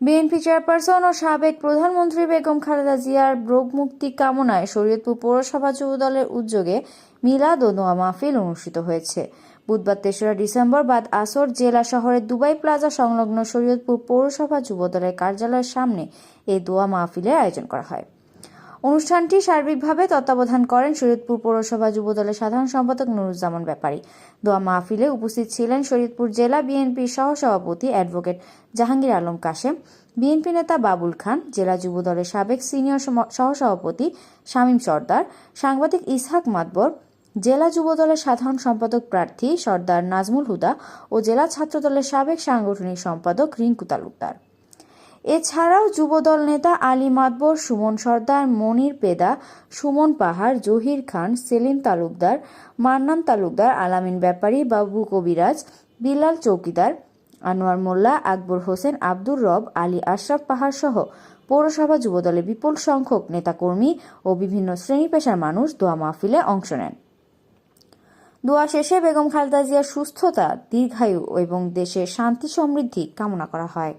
BNP chairperson ও সাবেক প্রধানমন্ত্রী বেগম খালেদা জিয়ার রোগ মুক্তি কামনায় শরীয়তপুর পৌরসভা যুব দলের উদ্যোগে মিলাদ ও নোয়া মাহফিল অনুষ্ঠিত হয়েছে। বুধবার তেসরা ডিসেম্বর বাদ আসর জেলা শহরের দুবাই প্লাজা সংলগ্ন শরীয়তপুর পৌরসভা যুব দলের কার্যালয়ের সামনে এই দোয়া মাহফিলের আয়োজন করা হয়। অনুষ্ঠানটি সার্বিকভাবে তত্ত্বাবধান করেন শরীয়তপুর পৌরসভা যুবদলের সাধারণ সম্পাদক নুরুজ্জামান ব্যাপারী। দোয়া মাহফিলে উপস্থিত ছিলেন শরীয়তপুর জেলা বিএনপির সহসভাপতি অ্যাডভোকেট জাহাঙ্গীর আলম কাশেম, বিএনপি নেতা বাবুল খান, জেলা যুবদলের সাবেক সিনিয়র সহসভাপতি শামীম সর্দার, সাংবাদিক ইসহাক মাতবর, জেলা যুবদলের সাধারণ সম্পাদক প্রার্থী সর্দার নাজমুল হুদা ও জেলা ছাত্রদলের সাবেক সাংগঠনিক সম্পাদক রিঙ্কু তালুকদার। এছাড়াও যুবদল নেতা আলী মাতবর, সুমন সর্দার, মনির পেদা, সুমন পাহাড়, জহির খান, সেলিম তালুকদার, মান্নান তালুকদার, আলামিন ব্যাপারী, বাবু কবিরাজ, বিলাল চৌকিদার, আনোয়ার মোল্লা, আকবর হোসেন, আব্দুর রব, আলী আশরাফ পাহাড় সহ পৌরসভা যুবদলে বিপুল সংখ্যক নেতাকর্মী ও বিভিন্ন শ্রেণি পেশার মানুষ দোয়া মাহফিলে অংশ নেন। দোয়া শেষে বেগম খালেদা জিয়ার সুস্থতা, দীর্ঘায়ু এবং দেশের শান্তি সমৃদ্ধি কামনা করা হয়।